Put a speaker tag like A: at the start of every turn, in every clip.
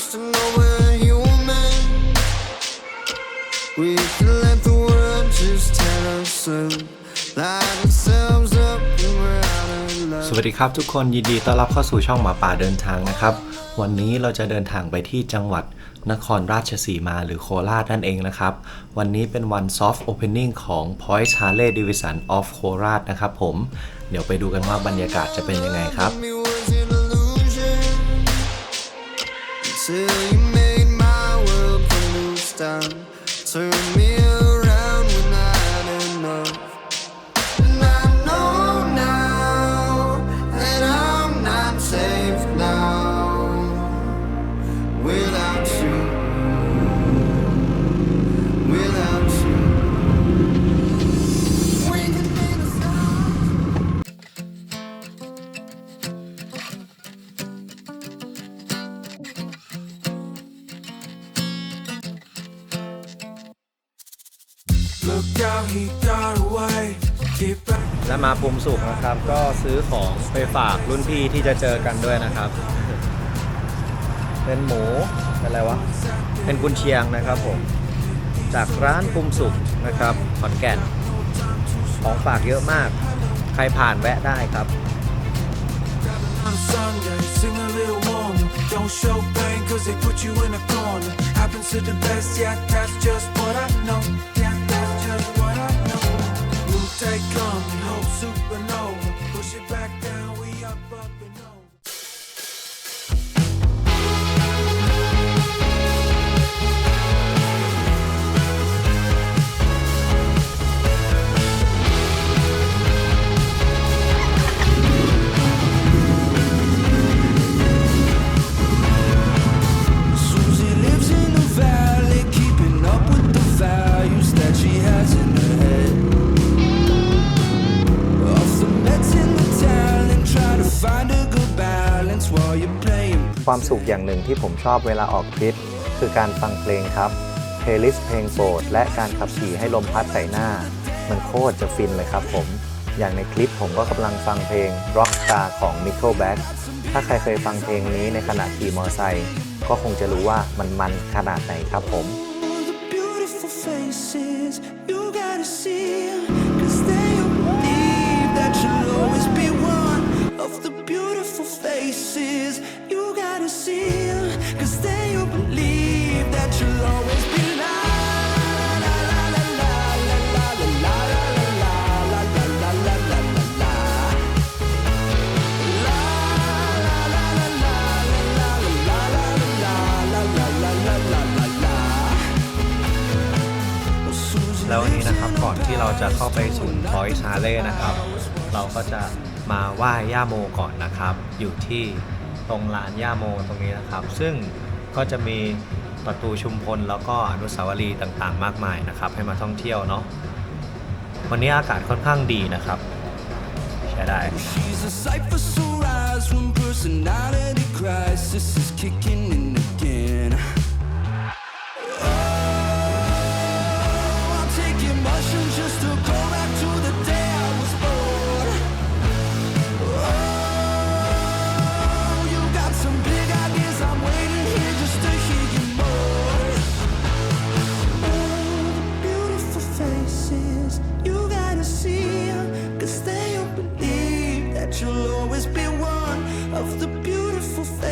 A: used to know we're human. We can let the world just tell us so. Light ourselves up when we're out of love.
B: สวัสดีครับทุกคนยินดีต้อนรับเข้าสู่ช่องหมาป่าเดินทางนะครับ วันนี้เราจะเดินทางไปที่จังหวัดนครราชสีมาหรือโคราชนั่นเองนะครับ วันนี้เป็นวัน soft opening ของ Point Harley Davidson of โคราชนะครับผม เดี๋ยวไปดูกันว่าบรรยากาศจะเป็นยังไงครับ
A: until you made my world come loose down. Turn me
B: และมาภูมิสุขนะครับ ก็ซื้อของไปฝากรุ่นพี่ที่จะเจอกันด้วยนะครับ เป็นหมูเป็นอะไรวะ เป็นกุนเชียงนะครับผม จากร้านภูมิสุขนะครับขอนแก่น ของฝากเยอะมาก ใครผ่านแวะได้ครับ
C: On Sunday, sing a little warmer. Don't show pain, cause they put you in a corner. Happens to the best, yeah, that's just what I know. Yeah, take
A: on the hope.
B: ความสุขอย่างหนึ่งที่ผมชอบเวลาออกทริป คือการฟังเพลงครับเพลย์ลิสต์เพลงโปรดและการขับขี่ให้ลมพัดใส่หน้า มันโคตรจะฟินเลยครับผม อย่างในคลิปผมก็กำลังฟังเพลง Rockstar ของ Nickelback ถ้าใครเคยฟังเพลงนี้ในขณะขี่มอเตอร์ไซค์ก็คงจะรู้ว่ามันมันขนาดไหนครับผม
A: faces, you gotta see gotta see 'Cause they all believe that you'll always be la la la la la la la la la la la la la la la la la. La la la la la la la la la la la la la la la la.
B: แล้ววันนี้นะครับก่อนที่เราจะเข้าไปศูนย์พอยชาเล่นะครับ เราก็จะมาไหว้ย่าโมก่อนนะครับ อยู่ที่ ตรงลานย่าโมตรงนี้นะครับ ซึ่งก็จะมีประตูชุมพลแล้วก็อนุสาวรีย์ต่างๆ มากมายนะครับ ให้มาท่องเที่ยวเนาะวันนี้อากาศค่อนข้างดีนะครับ ใช้ได้
A: She's a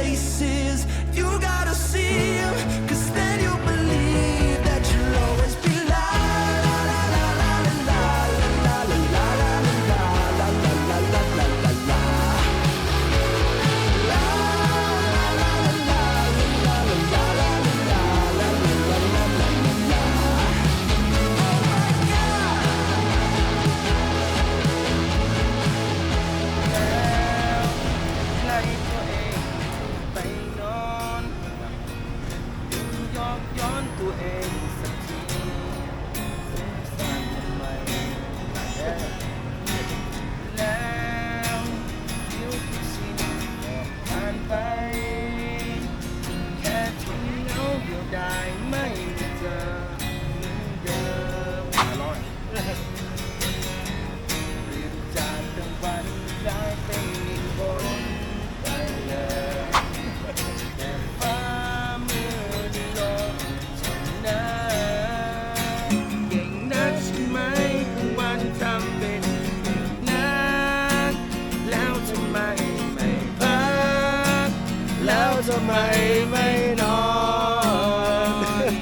A: faces. You gotta see 'em. Amen.
D: ไมไม่นอน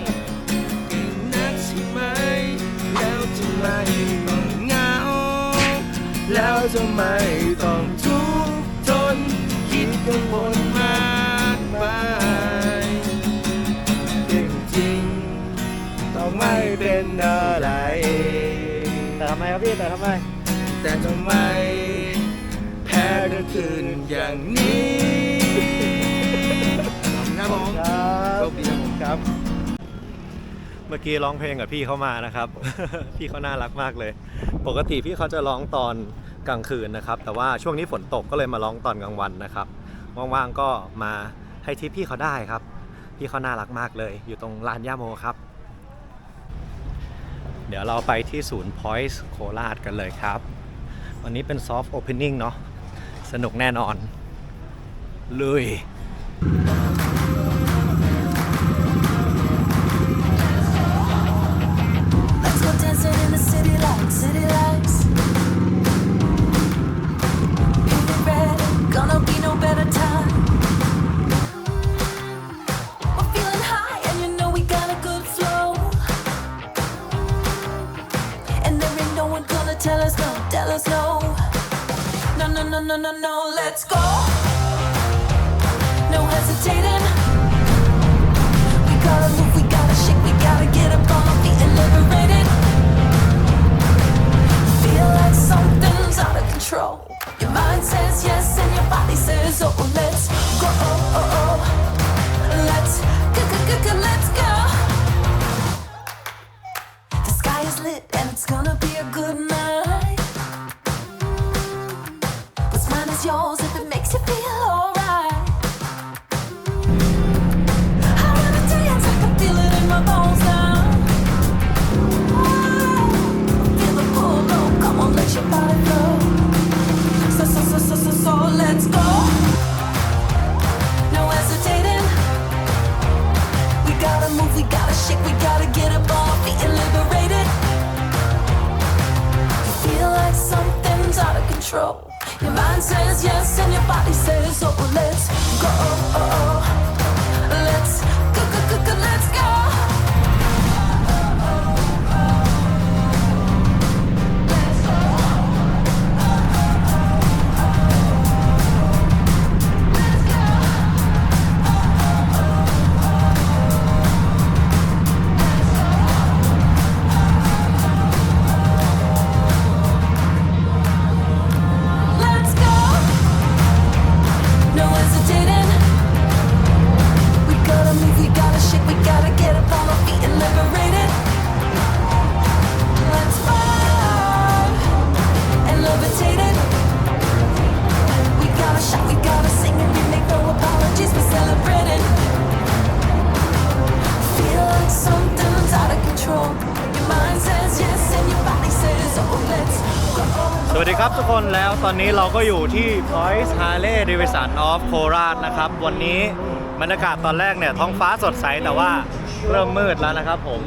D: นักใช่ไหม แล้วทำไมต้องเหงา แล้วทำไมต้องทุกข์ทนคิดกังวลมากมายจริงๆต้องไม่เป็นอะไร แต่ทำไมครับพี่แต่ทำไม แต่ทำไม แพ้ก็คืนอย่างนี้ เมื่อกี้ร้องเพลงกับพี่เขามานะครับ พี่เขาน่ารักมากเลย ปกติพี่เขาจะร้องตอนกลางคืนนะครับ แต่ว่าช่วงนี้ฝนตกก็เลยมาร้องตอนกลางวันนะครับ ว่างๆก็มาให้ทิปพี่เขาได้ครับ พี่เขาน่ารักมากเลย อยู่ตรงลานย่าโมครับ เดี๋ยวเราไปที่ศูนย์ Point โคราชกันเลยครับ วันนี้เป็นซอฟต์โอเพนนิ่งเนาะ สนุกแน่นอนลุย
E: no, no, let's go. No hesitating. Control. Your mind says yes and your body says oh. Let's go. Let's go, go, go, go, let's go.
D: วัสดีครับทุกคนแล้วตอนนี้เราก็อยู่ที่ Point Harley d a v i s o n of โคราชนะครับ วันนี้บรรยากาศตอนแรกเนี่ยท้องฟ้าสดใสแต่ว่าเริ่มมืดแล้วนะครับผม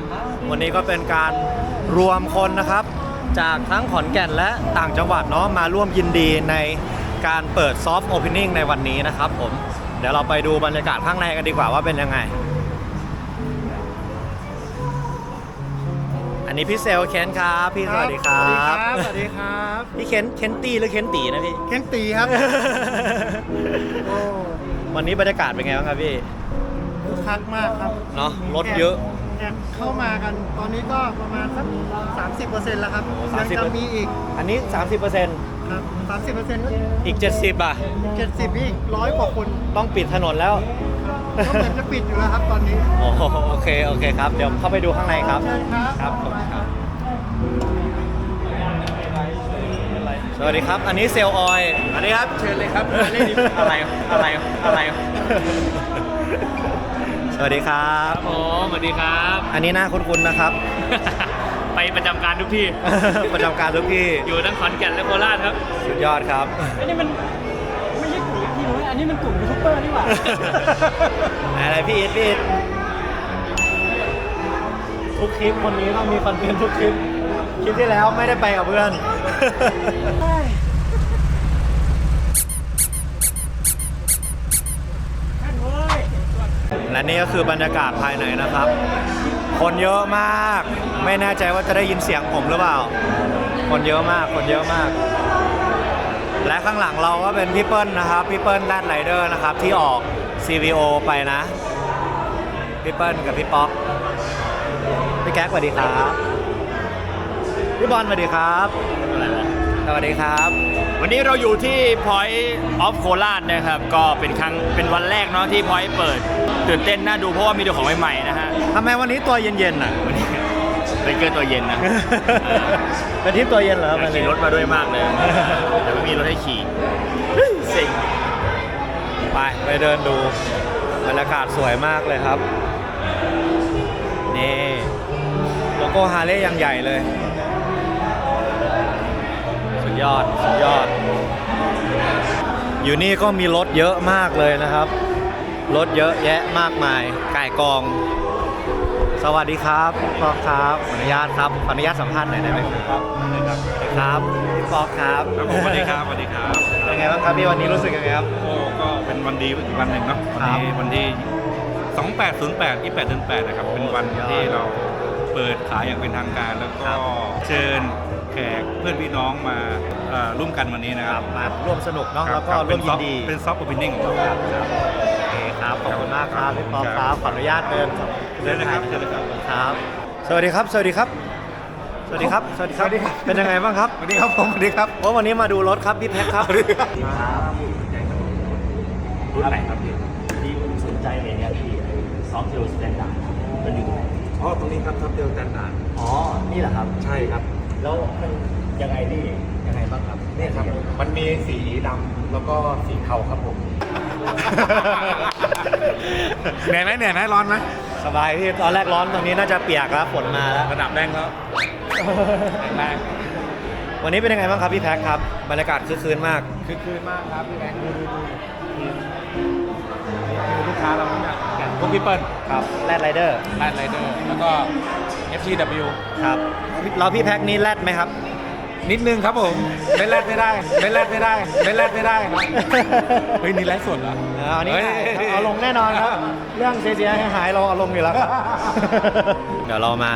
D: วันนี้ก็เป็นการรวมคนนะครับ จากทั้งขอนแก่นและต่างจังหวัดเนาะมาร่วมยินดีในการเปิด Soft Opening ในวันนี้นะครับผม เดี๋ยวเราไปดูบรรยากาศข้างในกันดีกว่าว่าเป็นยังไง นนี้พี่เซลเคนครับพี่สวัสดีครับ
F: สวัสดีครับ
D: พี่เคนเคนตี้หรือเคนตีนะพี่
F: เคนตีครับโอ้
D: วันนี้บรรยากาศเป็นไงบ้างครับพี่
F: คึกคักมากครับ
D: เนาะรถเยอะ
F: แอบเข้ามากันตอนนี้ก็ประมาณสัก30%แล้วครับ
D: โอ้
F: ยังจะ
D: 30%
F: มีอีก
D: อันนี้30%
F: ครับ30%ก็
D: อีก70อะ
F: 70อีกร้อยกว่าคน
D: ต้องปิดถนนแล้ว
F: ก็เหมือนจะปิดอยู่แล้วครับตอนนี้
D: โอ้โหโอเค โอเคครับ เดี๋ยวเข้าไปดูข้างในครับ
F: เชิญครับ
D: ครับผมครับ สวัสดีครับ อันนี้เซลล์ออยสวัสดีครับเชิญเลยครับอะไร อะไร อะไร สวัสดีครับ
G: โอ้สวัสดีครับ
D: อันนี้หน้าคุ้นๆนะครับ
G: ไปประจำการทุกที่
D: ประจำการทุกที่
G: อยู่ทั้งขอนแก่นและโคราชครับ
D: สุดยอดครับ
H: อันนี้มันไม่ใช่กลุ่มพี่ นุ้ยอันนี้มันกลุ่มยูทูบเบอร์นี่หว่า
D: อะไรพี่อิทพี่อิททุกคลิปคนนี้ต้องมีคอนเทนต์ทุกคลิป คลิปที่แล้วไม่ได้ไปกับเพื่อน
H: ท่านเว้ย
D: ก็คือบรรยากาศภายในนะครับ คนเยอะมาก ไม่แน่ใจว่าจะได้ยินเสียงผมหรือเปล่า คนเยอะมาก คนเยอะมาก และข้างหลังเราก็เป็นพี่เปิ้ลนะครับพี่เปิ้ลแรดไรเดอร์นะครับที่ออก CVO ไปนะพี่เปิ้ลกับพี่ป๊อกพี่แก๊กสวัสดีครับพี่บอลสวัสดีครับสวัสดีครับ
G: วันนี้เราอยู่ที่ Point of โคราชนะครับ ก็เป็นครั้งเป็นวันแรกเนาะที่ Point เปิด ตื่นเต้นน่าดูเพราะว่ามีตัวของใหม่ๆนะฮะ
D: ทำไมวันนี้ตัวเย็นๆน่ะ
G: วันนี้ เป็นเกอร์ตัวเย็นนะ
D: เป็นทริปตัวเย็นเหรอ
G: อยากขี่รถมาด้วยมากเลยแต่ไม่มีรถให้ขี่เซ็ง
D: ไปไปเดินดูบรรยากาศสวยมากเลยครับ นี่โลโก้ฮาร์เลย์ยังใหญ่เลย สุดยอด สุดยอด อยู่นี่ก็มีรถเยอะมากเลยนะครับ รถเยอะแยะมากมายไก่กอง สวัสดีครับพ่อครับขออนุญาตครับขออนุญาตสัมภาษณ์หน่อยได้ไหมครับครับพี่ปอกครับ
I: ครับผมสวัสดีครับสวัสดีครับ
D: เป็นไงบ้างครับพี่วันนี้รู้สึกยังไงครับ
I: โอ้ก็เป็นวันดีอีกวันหนึ่งเนาะวันนี้วันที่2808 2808นะครับเป็นวันที่เราเปิดขายอย่างเป็นทางการ แล้วก็เชิญแขกเพื่อนพี่น้องมาเอ่อร่วมกันวันนี้นะ
D: ค
I: ค
D: รั
I: รั
D: บบมาร่วมสนุกเนาะ
I: ค
D: แล้วก็
I: ค
D: ร่วมยินดี
I: เป็นซอฟต์โอเพนนิ่งของเรา
D: ครับครับโอเคครับขอบคุณมากครับพี่ปอครับขออนุญาตเดิน
I: เดินเลยครับเดินเลยครับ
D: ครับ สวัสดีครับ สวัสดีครับ สวัสดีครับ สวัสดีครับ เป็นยังไงบ้างครับ
I: สวัสดีครับผมสวัสดีครับ
D: ว่าวันนี้มาดูรถครับพี่แพ็คครับ
J: รุ่นไหนครับพี่ที่สนใจเลยเนี่ยพี่ซอฟต์เทลสแตนดาร์ดมันอยู่ตรงไหน
I: อ๋อตรงนี้ครับทับเดลแตนดาร์ด
J: อ๋อ นี่แหละครับ
I: ใช่ครับ
J: แล้วมันยังไงพี่ยังไงบ้างครับ
I: นี่ครับ มันมีสีดำแล้วก็สีเทาครับผมเหนื่อยไหมเหนื่อยไหมร้อนไหม
D: สบายพี่ตอนแรกร้อนตอนนี้น่าจะเปียกแล้วฝนมาแล้ว
I: ระดับแรงแล้วแรง
D: วันนี้เป็นยังไงบ้างครับพี่แพ็คครับบรรยากาศคึกคืนมาก
I: คือคืนมากครับพี่แบงค์ดูดูดูดูลูกค้าเราเนี่ยแก่นพวกพี่เปิ้ล
D: ครับแรดไรเดอร์
I: แรดไรเดอร์แล้วก็ FTW
D: ครับเราพี่แพ็คนี้แรดไหมครับ
I: นิดนึงครับผมไม่แรดไม่ได้ไม่แรดไม่ได้ไม่แรดไม่ได้ครับเฮ้ยนี่ไลฟ์สดเหรอ
D: เอาอันนี้
I: เฮ้ย
D: เอาลงแน่นอนครับ เรื่องเสียหายๆเราเอาลงอยู่แล้วครับ เดี๋ยวเรามา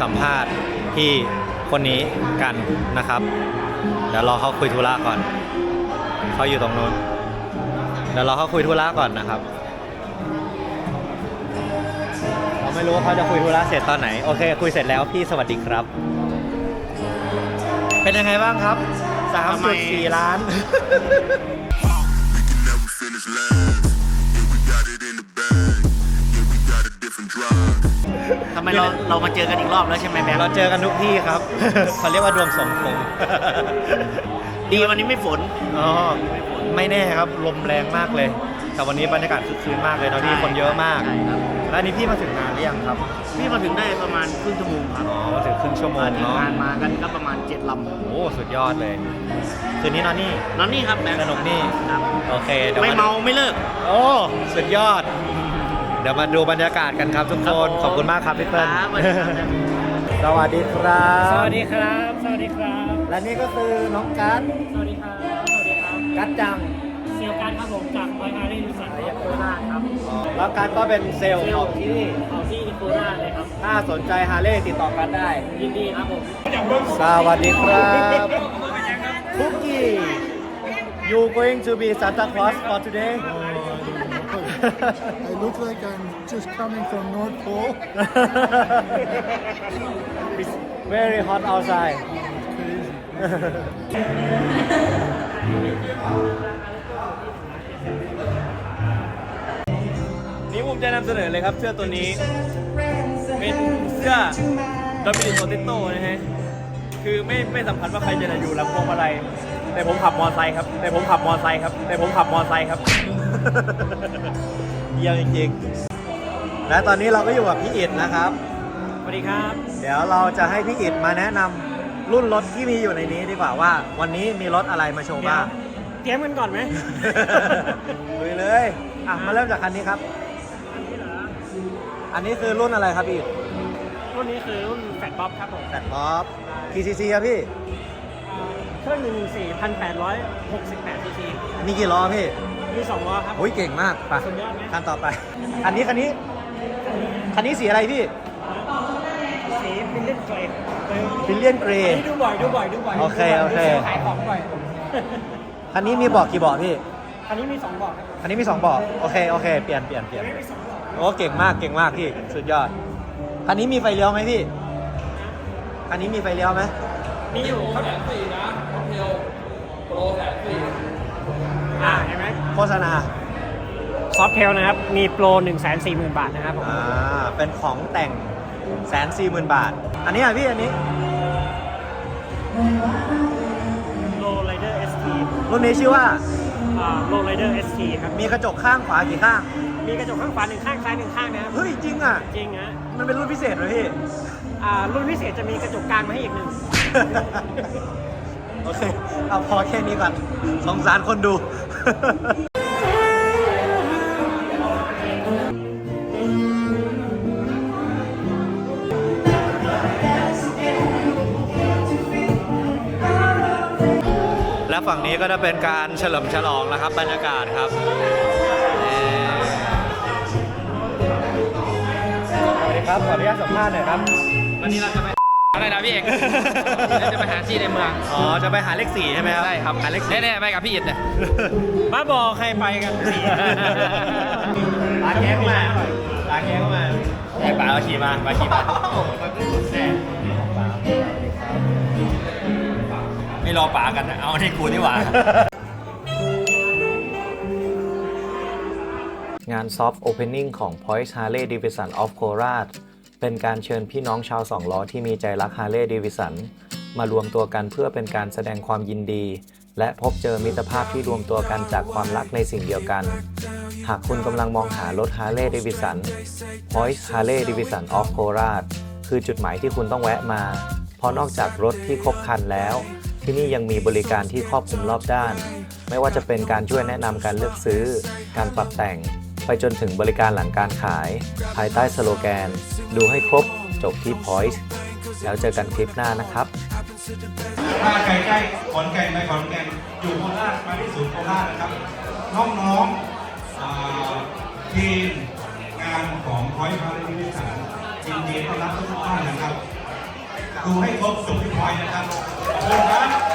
D: สัมภาษณ์พี่คนนี้กันนะครับ เดี๋ยวรอเขาคุยธุระก่อน เขาอยู่ตรงนู้น เดี๋ยวรอเขาคุยธุระก่อนนะครับ เราไม่รู้ว่าเขาจะคุยธุระเสร็จตอนไหน โอเค คุยเสร็จแล้วพี่สวัสดีครับ เป็นยังไงบ้างครับ 3.4 ล้าน
K: We can never finish last. Yeah, we got it in the bag. Yeah, we got a different drive.
J: ทำไมเราเรามาเจอกันอีกรอบแล้วใช่ไหมแบงค์
D: เราเจอกันทุกที่ครับ เขาเรียกว่าดวงสมพงษ์
J: ดีวันนี้ไม่ฝน
D: อ๋อ ไม่แน่ครับ ลมแรงมากเลย แต่วันนี้บรรยากาศคึกคืนมากเลยเนาะพี่คนเยอะมาก
J: ใช่ครับ
D: แล้วอันนี้พี่มาถึงนานหรือยังครับ
J: พี่มาถึงได้ประมาณครึ่งชั่วโมงครับ
D: อ๋อมาถึงครึ่งชั่วโม
J: มางทีม
D: เนาะ
J: งานมากันก็ประมาณเจ็ดลำ
D: โอ้สุดยอดเลยคืนนี้นอนนี่
J: นอนนี่ครับแบงค์
D: สนุกนี่
J: ครับ
D: โอเคดี๋ยว
J: ไม่เมาไม่เลิก
D: โอ้สุดยอด เดี๋ยวมาดูบรรยากาศกันครับทุก
J: ครั
D: ค
J: บ
D: น
J: ผม
D: ขอบคุณมากครับพี่เปิ้ล
J: ครับสวัสดีครับ
D: สวัสดีครับ
H: สวัสดีครับ สวัสดีครับ
D: และนี่ก็คือน้องกัส
H: สวัสดีครับ สวัสดีครับ
D: กัสจัง
H: ผมจากบอยอารีดิสันยาโคราชครับ
D: แล้วกัสก็เป็นเซลล์ของที่นี่
H: ของที่โคราชเลยครับ
D: ถ้าสนใจฮาร์เลย์ติดต่อกันได้
H: ยินดีครับผม
D: สวัสดีครับคุกกี้ you going to be Santa Claus for today
F: I look like I'm just coming from North Pole.
D: It's very hot outside
F: Crazy.
G: นี่ผมจะนำเสนอเลยครับเสื้อตัวนี้ เป็นเสื้อดอมินิกโปเตโต้นะฮะ คือไม่ไม่สำคัญว่าใครจะอยู่หลังพวงมาลัยแต่ผมขับมอไซค์ครับ แต่ผมขับมอไซค์ครับ แต่ผมขับมอไซค์ครับ
D: เยี่ยมจริงๆ และตอนนี้เราก็อยู่กับพี่อิดนะครับ
H: สวัสดีครับ
D: เดี๋ยวเราจะให้พี่อิดมาแนะนำรุ่นรถที่มีอยู่ในนี้ดีกว่าว่า วันนี้มีรถอะไรมาโชว์บ้าง
H: เตรียมกันก่อนไหม
D: ลุยเลย อะ มาเริ่มจากคันนี้ครับ อันนี้คือรุ่นอะไรครับพี่อิด
H: รุ่นนี้คือรุ่นแฟตบ๊อบครับผม
D: แฟลตบ๊อบกี่ซีซีครับพี่
H: เครื่องหนึ่งสี่พันแปดร้อยหกสิบแปดซีซี
D: มีกี่ล้อพี่
H: มีสองล้อครับ
D: โอ้ยเก่งมากไป
H: สุดยอดไหม
D: คันต่อไป อันนี้คันนี้ คันนี้สีอะไรพี่
H: สีบิลเลียนเกรด
D: บิลเลียนเกร
H: อัน
D: ย์
H: นี้ดูบ่อยดูบ่อยดูบ่อย
D: โอเคโอเค
H: ขายของบ่อย
D: คันนี้มีเบอกกี่เบาะพี่
H: อันนี้มีสองบอกครับ
D: อันนี้มีสองเบาะโอเคโอเค เปลี่ยนเปลี่ยนเปลี่ยน โอ้เก่งมากเก่งมากพี่สุดยอดคันนี้มีไฟเลี้ยวไหมพี่คันนี้มีไฟเลี้ยวไหม
H: มีอยู่ครับอ่าเห็นไหม
D: โฆษณา
H: ซอฟเทลนะครับ มีโปร 1 4 0 0 0 0 บาทนะครับผม
D: อ่าเป็นของแต่งแสนสี่หมื่นบาท อันนี้อะพี่อันนี้
H: โลไรเดอร์ ST
D: รุ่นนี้ชื่อว่า
H: อ่าโลไรเดอร์ ST ครับ
D: มีกระจกข้างขวากี่ข้าง
H: มีกระจกข้างขวาหนึ่งข้างซ้ายหนึ่งข้างนะครับ
D: เฮ้ยจริงอะ
H: จริงฮะ
D: มันเป็นรุ่นพิเศษเลยพี่
H: อ่ารุ่นพิเศษจะมีกระจกกลางมาให้อีกหนึ่ง
D: โอเค เอาพอแค่นี้ก่อนสงสารคนดู และฝั่งนี้ก็จะเป็นการเฉลิมฉลองนะครับบรรยากาศครับ สวัสดีครับ ขออนุญาตสัมภาษณ์หน่อยครับ
G: วันนี้เราจะไปอะไรนะพี่เอกเราจะไปหาที่ในเมือง
D: อ๋อ จะไปหาเลขสี่ใช่ไหมครับ
G: ใช่ครับ
D: หาเลขสี่
G: แน่ๆไปกับพี่อิดเนี่ย
H: บ้าบอใครไปกันสี่
D: ลาแก้เข้ามาลาแก้เข้ามา
G: ไอ้ป๋าเราขี่มามาขี่มาไม่รอป๋ากันนะเอาที่กูดีกว่า
D: งาน Soft Opening ของ Point Harley Davidson of Korat เป็นการเชิญพี่น้องชาวสองล้อที่มีใจรัก Harley Davidson มารวมตัวกันเพื่อเป็นการแสดงความยินดี และพบเจอมิตรภาพที่รวมตัวกันจากความรักในสิ่งเดียวกัน หากคุณกำลังมองหารถ Harley Davidson Point Harley Davidson of Korat คือจุดหมายที่คุณต้องแวะมา เพราะนอกจากรถที่ครบคันแล้ว ที่นี่ยังมีบริการที่ครอบคลุมรอบด้านไม่ว่าจะเป็นการช่วยแนะนำการเลือกซื้อ การปรับแต่ง ไปจนถึงบริการหลังการขาย ภายใต้สโลแกน ดูให้ครบจบที่ Point แล้วเจอกันคลิปหน้านะครับ
I: ถ้าใครใกล้ขอนแก่นไปขอนแก่นอยู่โคราชมาที่ศูนย์โคราชนะครับ น้องๆทีมงานของพอยพาร์ทนิสานยินดีต้อนรับทุกท่านนะครับ ดูให้ครบจบที่พอยนะครับขอบคุณครับ